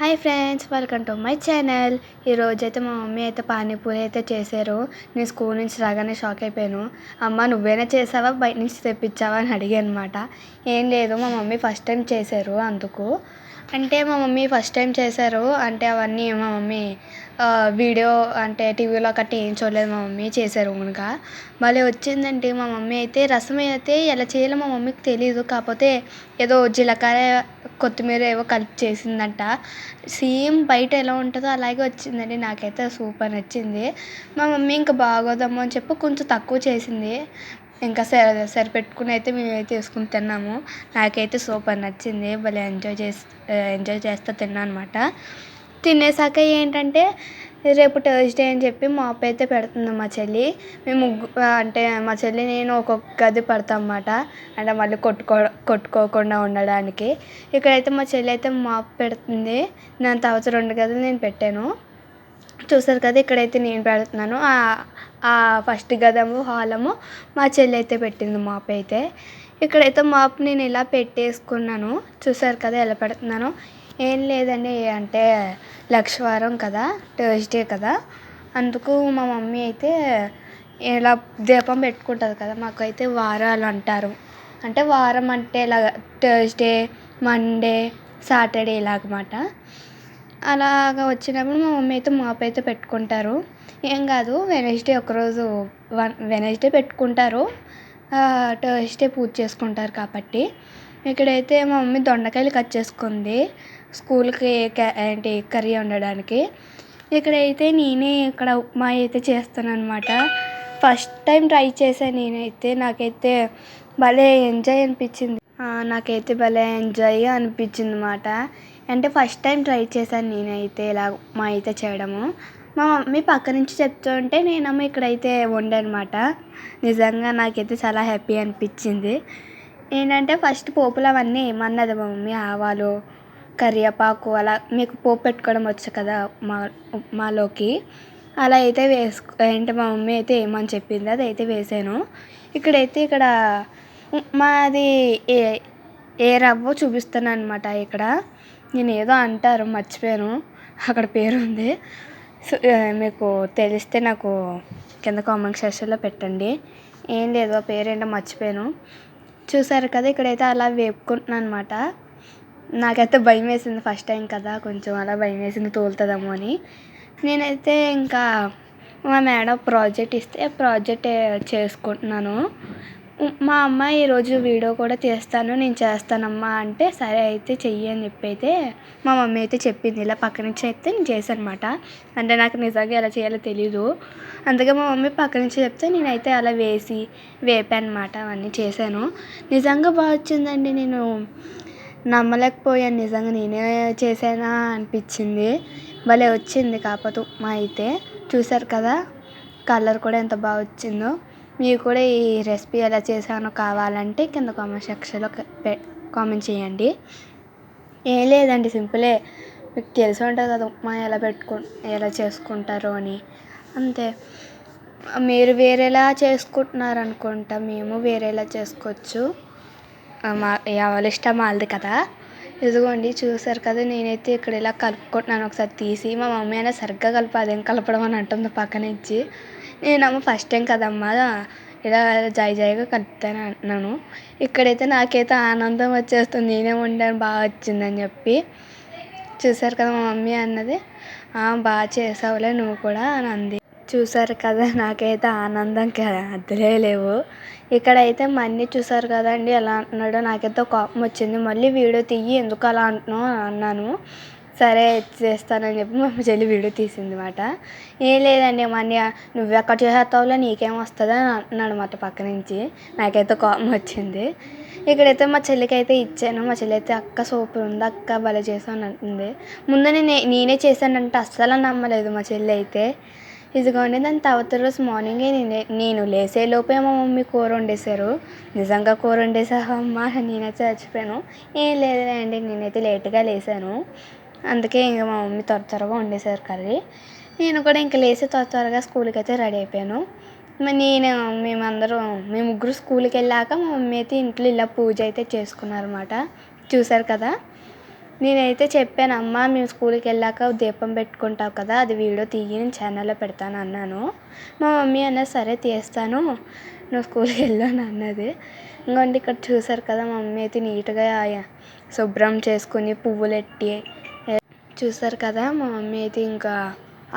Hi friends welcome to my channel. ఈరోజు అయితే మా మమ్మీ అయితే పానీపూరి అయితే చేశారు. నేను స్కూల్ నుంచి రాగానే షాక్ అయిపోయాను. అమ్మ నువ్వేనా చేసావా? బయట నుంచి తెప్పించావా అని అడిగాను అనమాట ఏం లేదు మా మమ్మీ ఫస్ట్ టైం చేశారు అందుకు. అంటే మా మమ్మీ ఫస్ట్ టైం చేశారు. అంటే అవన్నీ మా మమ్మీ వీడియో అంటే టీవీలో కట్టి ఏం చూడలేదు మా మమ్మీ చేశారు కనుక మళ్ళీ వచ్చిందంటే మా మమ్మీ అయితే రసం అయితే ఎలా చేయాలో మా మమ్మీకి తెలియదు కాకపోతే ఏదో జీలకర్ర కొత్తిమీర ఏవో కలిపి చేసిందంట. సేమ్ బయట ఎలా ఉంటుందో అలాగే వచ్చిందండి. నాకైతే సూపర్ నచ్చింది. మా మమ్మీ ఇంకా బాగోదమ్మో అని చెప్పి కొంచెం తక్కువ చేసింది. ఇంకా సరి సరిపెట్టుకుని అయితే మేమైతే వేసుకుని తిన్నాము. నాకైతే సూపర్ నచ్చింది. భలే ఎంజాయ్ చేసి ఎంజాయ్ చేస్తూ తిన్నాను అనమాట తినేసాక ఏంటంటే రేపు థర్స్డే అని చెప్పి మాప్ అయితే పెడుతుంది మా చెల్లి. మేము ముగ్గు అంటే మా చెల్లి నేను ఒక్కొక్క గది పడతాం అన్నమాట అంటే మళ్ళీ కొట్టుకో కొట్టుకోకుండా ఉండడానికి. ఇక్కడైతే మా చెల్లి అయితే మాప్ పెడుతుంది. దాని తర్వాత రెండు గదులు నేను పెట్టాను. చూసారు కదా ఇక్కడైతే నేను పెడుతున్నాను. ఆ- ఆ ఫస్ట్ గదము హాలము మా చెల్లి అయితే పెట్టింది మాప్ అయితే. ఇక్కడైతే మాప్ నేను ఇలా పెట్టేసుకున్నాను. చూసారు కదా ఎలా పెడుతున్నాను. ఏం లేదండి అంటే లక్షవారం కదా థర్స్డే కదా. అందుకు మా మమ్మీ అయితే ఇలా దీపం పెట్టుకుంటుంది కదా మాకైతే వారాలు అంటారు. అంటే వారం అంటే ఇలా థర్స్డే మండే సాటర్డే ఇలాగమాట. అలాగ వచ్చినప్పుడు మా మమ్మీ అయితే మాప్ అయితే పెట్టుకుంటారు. ఏం కాదు వెనస్డే ఒకరోజు వన్ వెనస్డే పెట్టుకుంటారు. థర్స్డే పూజ చేసుకుంటారు కాబట్టి. ఇక్కడైతే మా మమ్మీ దొండకాయలు కట్ చేసుకుంది. స్కూల్కి క- ఏంటి కర్రీ వండడానికి. ఇక్కడైతే నేనే ఇక్కడ ఉప్మా అయితే చేస్తాను అనమాట ఫస్ట్ టైం ట్రై చేశాను నేనైతే. నాకైతే భలే ఎంజాయ్ అనిపించింది. నాకైతే భలే ఎంజాయ్ అనిపించింది అనమాట అంటే ఫస్ట్ టైం ట్రై చేశాను నేనైతే ఇలా ఉప్మా అయితే చేయడము. మా మమ్మీ పక్క నుంచి చెప్తుంటే నేనమ్మ ఇక్కడైతే వండనమాట నిజంగా నాకైతే చాలా హ్యాపీ అనిపించింది. ఏంటంటే ఫస్ట్ పోపులు అవన్నీ ఏమన్నది మా మమ్మీ? ఆవాలు కరివేపాకు అలా మీకు పోపు పెట్టుకోవడం వచ్చు కదా ఉప్మా ఉప్మాలోకి అలా అయితే వేసుకో ఏంటి మా మమ్మీ అయితే ఏమని చెప్పింది అది అయితే వేసాను. ఇక్కడైతే ఇక్కడ మాది ఏ ఏ రవ్వో చూపిస్తాను అనమాట ఇక్కడ. నేను ఏదో అంటారు మర్చిపోయాను. అక్కడ పేరు ఉంది సో మీకు తెలిస్తే నాకు కింద కామెంట్ సెక్షన్లో పెట్టండి. ఏం లేదు ఆ పేరేంటో మర్చిపోయాను. చూసారు కదా ఇక్కడైతే అలా వేపుకుంటున్నాను అనమాట నాకైతే భయం వేసింది ఫస్ట్ టైం కదా కొంచెం అలా భయం వేసింది తోలుతుందేమో అని. నేనైతే ఇంకా మా మేడం ప్రాజెక్ట్ ఇస్తే ప్రాజెక్ట్ చేసుకుంటున్నాను. మా అమ్మ ఈరోజు వీడియో కూడా తీస్తాను నేను చేస్తానమ్మా అంటే సరే అయితే చెయ్యి అని చెప్పి అయితే మా మమ్మీ అయితే చెప్పింది ఇలా పక్క నుంచి అయితే నేను చేశాను అనమాట అంటే నాకు నిజంగా ఎలా చేయాలో తెలీదు. అందుకే మా మమ్మీ పక్క నుంచి చెప్తే నేనైతే అలా వేసి వేపాను అనమాట అవన్నీ చేశాను. నిజంగా బాగా వచ్చిందండి నేను నమ్మలేకపోయాను నిజంగా నేనే చేసానా అనిపించింది. భలే వచ్చింది కాకపోతే ఉప్మా అయితే. చూసారు కదా కలర్ కూడా ఎంత బాగా వచ్చిందో. మీరు కూడా ఈ రెసిపీ ఎలా చేశానో కావాలంటే కింద కామెంట్ సెక్షన్లో కామెంట్ చేయండి. ఏం లేదండి సింపులే మీకు తెలిసి ఉంటుంది కదా ఉప్మా ఎలా పెట్టుకు ఎలా చేసుకుంటారో అని. అంతే. మీరు వేరేలా చేసుకుంటున్నారు అనుకుంటా మేము వేరేలా చేసుకోవచ్చు. మా ఎవరి ఇష్టం వాళ్ళది కదా. ఇదిగోండి చూసారు కదా నేనైతే ఇక్కడ ఇలా కలుపుకుంటున్నాను. ఒకసారి తీసి మా మమ్మీ అయినా సరిగ్గా కలిపి అదేం కలపడం అని అంటుంది పక్కన ఇచ్చి. నేనమ్మ ఫస్ట్ టైం కదమ్మా ఇలా జాయి జాయిగా కలుపుతాను అంటున్నాను ఇక్కడైతే నాకైతే ఆనందం వచ్చేస్తుంది నేనే వండాను బాగా వచ్చిందని చెప్పి. చూసారు కదా మా మమ్మీ అన్నది. బాగా చేసావులే నువ్వు కూడా అని అంది. చూసారు కదా నాకైతే ఆనందం అద్దలే లేవు ఇక్కడైతే మన్ని చూసారు కదండి ఎలా అంటున్నాడో నాకైతే కోపం వచ్చింది. మళ్ళీ వీడియో తీయి ఎందుకు అలా అంటున్నావు అని అన్నాను. సరే చేస్తానని చెప్పి మా చెల్లి వీడియో తీసింది మాట. ఏం లేదండి మన్ని నువ్వు ఎక్కడ చేసేస్తావులే నీకేం వస్తుంది అని అంటున్నాడు మాట పక్క నుంచి. నాకైతే కోపం వచ్చింది. ఇక్కడైతే మా చెల్లికి అయితే ఇచ్చాను. మా చెల్లి అయితే అక్క సూపర్ ఉంది అక్క భలే చేసాను అంటుంది. ముందు నేను నేనే చేశానంటే అస్సలు నమ్మలేదు మా చెల్లి అయితే. ఇదిగోండి దాని తర్వాత రోజు మార్నింగే నేనే నేను లేసే లోపే మా మమ్మీ కూర వండేశారు నిజంగా కూర వండేసావా అమ్మా నేనైతే చచ్చిపోయాను ఏం లేదండి నేనైతే లేట్గా లేసాను అందుకే ఇంకా మా మమ్మీ త్వర త్వరగా వండేశారు కర్రీ నేను కూడా ఇంకా లేచి త్వర త్వరగా స్కూల్కి అయితే రెడీ అయిపోయాను మరి నేను మేమందరం మేము ముగ్గురు స్కూల్కి వెళ్ళాక మా మమ్మీ అయితే ఇంట్లో ఇలా పూజ అయితే చేసుకున్నారన్నమాట చూశారు కదా నేనైతే చెప్పాను అమ్మ మేము స్కూల్కి వెళ్ళాక దీపం పెట్టుకుంటావు కదా అది వీడియో తీయి నేను ఛానల్లో పెడతాను అన్నాను. మా మమ్మీ అన్నది సరే తీస్తాను నువ్వు స్కూల్కి వెళ్ళు అని అన్నది. ఇంకోండి ఇక్కడ చూసారు కదా మా మమ్మీ అయితే నీట్గా శుభ్రం చేసుకుని పువ్వులు ఎట్టి చూసారు కదా మా మమ్మీ అయితే ఇంకా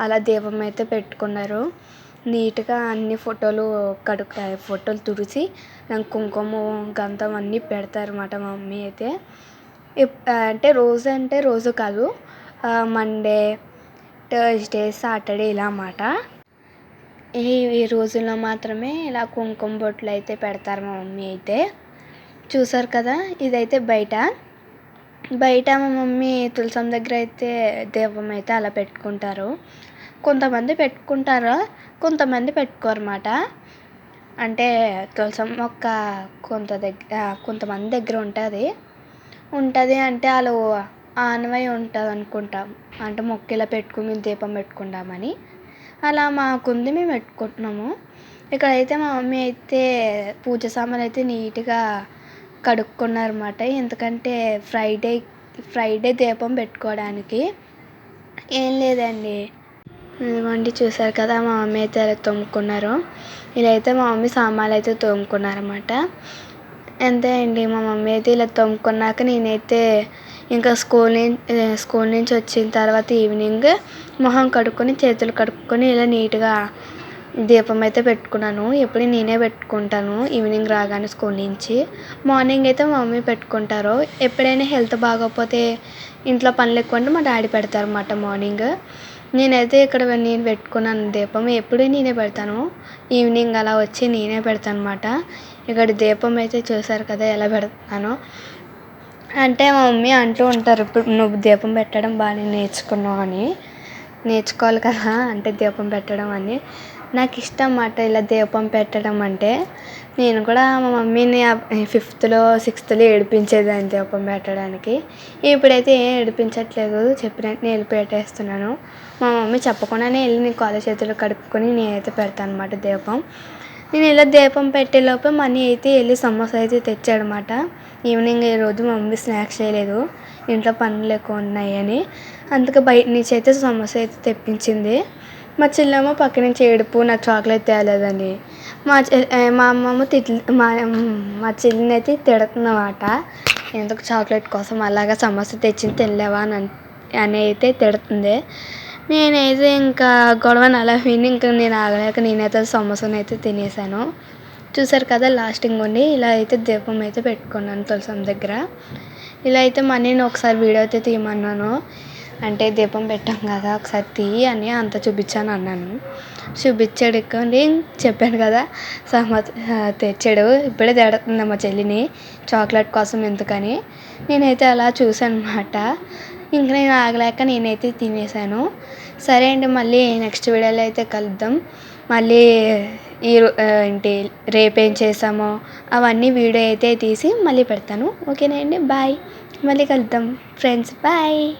అలా దీపం అయితే పెట్టుకున్నారు. నీట్గా అన్ని ఫోటోలు కడుక్కు ఫోటోలు తుడిచి నాకు కుంకుమ గంధం అన్నీ పెడతారన్నమాట మా మమ్మీ అయితే. అంటే రోజు అంటే రోజు కాదు మండే థర్స్డే సాటర్డే ఇలా అన్నమాట. ఈ ఈ రోజుల్లో మాత్రమే ఇలా కుంకుమ బొట్లు అయితే పెడతారు మా మమ్మీ అయితే. చూసారు కదా ఇదైతే బయట. బయట మా మమ్మీ తులసం దగ్గర అయితే దీపం అయితే అలా పెట్టుకుంటారు. కొంతమంది పెట్టుకుంటారు కొంతమంది పెట్టుకోరన్నమాట అంటే తులసం మొక్క కొంత దగ్గర కొంతమంది దగ్గర ఉంటుంది. ఉంటుంది అంటే వాళ్ళు ఆనవాయి ఉంటుంది అనుకుంటాం అంటే మొక్క ఇలా పెట్టుకుని మేము దీపం పెట్టుకుంటామని. అలా మాకుంది మేము పెట్టుకుంటున్నాము. ఇక్కడైతే మా మమ్మీ అయితే పూజ సామాన్లు అయితే నీట్గా కడుక్కున్నారన్నమాట. ఎందుకంటే ఫ్రైడే ఫ్రైడే దీపం పెట్టుకోవడానికి ఏం లేదండి. ఇవ్వండి చూసారు కదా మా మమ్మీ అయితే ఎలా తోముకున్నారు. ఇలా అయితే మా మమ్మీ సామాన్లు అయితే తోముకున్నారన్నమాట. అంతే అండి. మా మమ్మీ అయితే ఇలా తోముకున్నాక నేనైతే ఇంకా స్కూల్ నుంచి స్కూల్ నుంచి వచ్చిన తర్వాత ఈవినింగ్ మొహం కడుక్కొని చేతులు కడుక్కొని ఇలా నీట్గా దీపం అయితే పెట్టుకున్నాను. ఎప్పుడు నేనే పెట్టుకుంటాను ఈవినింగ్ రాగానే స్కూల్ నుంచి. మార్నింగ్ అయితే మా మమ్మీ పెట్టుకుంటారు. ఎప్పుడైనా హెల్త్ బాగోకపోతే ఇంట్లో పనులు ఎక్కువ ఉంటే మా డాడీ పెడతారు అన్నమాట మార్నింగ్. నేనైతే ఇక్కడ నేను పెట్టుకున్నాను దీపం ఎప్పుడు నేనే పెడతాను. ఈవినింగ్ అలా వచ్చి నేనే పెడతాను అనమాట ఇక్కడ దీపం అయితే చూసారు కదా ఎలా పెడతానో. అంటే మా మమ్మీ అంటూ ఉంటారు ఇప్పుడు నువ్వు దీపం పెట్టడం బాగానే నేర్చుకున్నావు అని. నేర్చుకోవాలి కదా అంటే దీపం పెట్టడం అని. నాకు ఇష్టం అన్నమాట ఇలా దీపం పెట్టడం అంటే. నేను కూడా మా మమ్మీని ఫిఫ్త్లో సిక్స్త్లో ఏడిపించేదాన్ని దీపం పెట్టడానికి. ఇప్పుడైతే ఏం ఏడిపించట్లేదు చెప్పినట్టు వెళ్ళి పెట్టేస్తున్నాను. మా మమ్మీ చెప్పకుండానే వెళ్ళి నేను కాళ్ళ చేతులు కడుక్కొని నేనైతే పెడతాను అనమాట దీపం. నేను ఇలా దీపం పెట్టేలోపే మనీ అయితే వెళ్ళి సమోసా అయితే తెచ్చాడనమాట ఈవినింగ్ ఈ రోజు మా మమ్మీ స్నాక్స్ చేయలేదు. ఇంట్లో పనులు ఎక్కువ ఉన్నాయని. అందుకే బయట నుంచి అయితే సమోసా అయితే తెప్పించింది. మా చెల్లెమ్మ పక్క నుంచి ఏడుపు నాకు చాక్లెట్ తేలేదని. మా చె- మా అమ్మమ్మ తిట్లు మా మా చెల్లిని అయితే తిడుతుందన్నమాట. ఎందుకు చాక్లెట్ కోసం అలాగా సమోసా తెచ్చింది తినలేవా అని అని అయితే తిడుతుంది. నేనైతే ఇంకా గొడవని అలా విని ఇంకా నేను ఆగలేక నేనైతే సమోసాని అయితే తినేసాను. చూసారు కదా లాస్టింగ్ ఉండి ఇలా అయితే దీపం అయితే పెట్టుకున్నాను తులసం దగ్గర. ఇలా అయితే మనీని ఒకసారి వీడియో అయితే తీయమన్నాను. అంటే దీపం పెట్టాం కదా ఒకసారి తీయి అని అంత చూపించాను అన్నాను. చూపించాడు ఎక్కువండి చెప్పాను కదా సమ తెచ్చాడు. ఇప్పుడే తేడుతుంది మా చెల్లిని చాక్లెట్ కోసం ఎందుకని. నేనైతే అలా చూసాను అనమాట ఇంక నేను ఆగలేక నేనైతే తినేసాను. సరే అండి మళ్ళీ నెక్స్ట్ వీడియోలో అయితే కలుద్దాం. మళ్ళీ ఈ రో- ఆ, ఏంటి రేపేం చేసామో అవన్నీ వీడియో అయితే తీసి మళ్ళీ పెడతాను. ఓకేనా అండి? బాయ్. మళ్ళీ కలుద్దాం. Friends bye.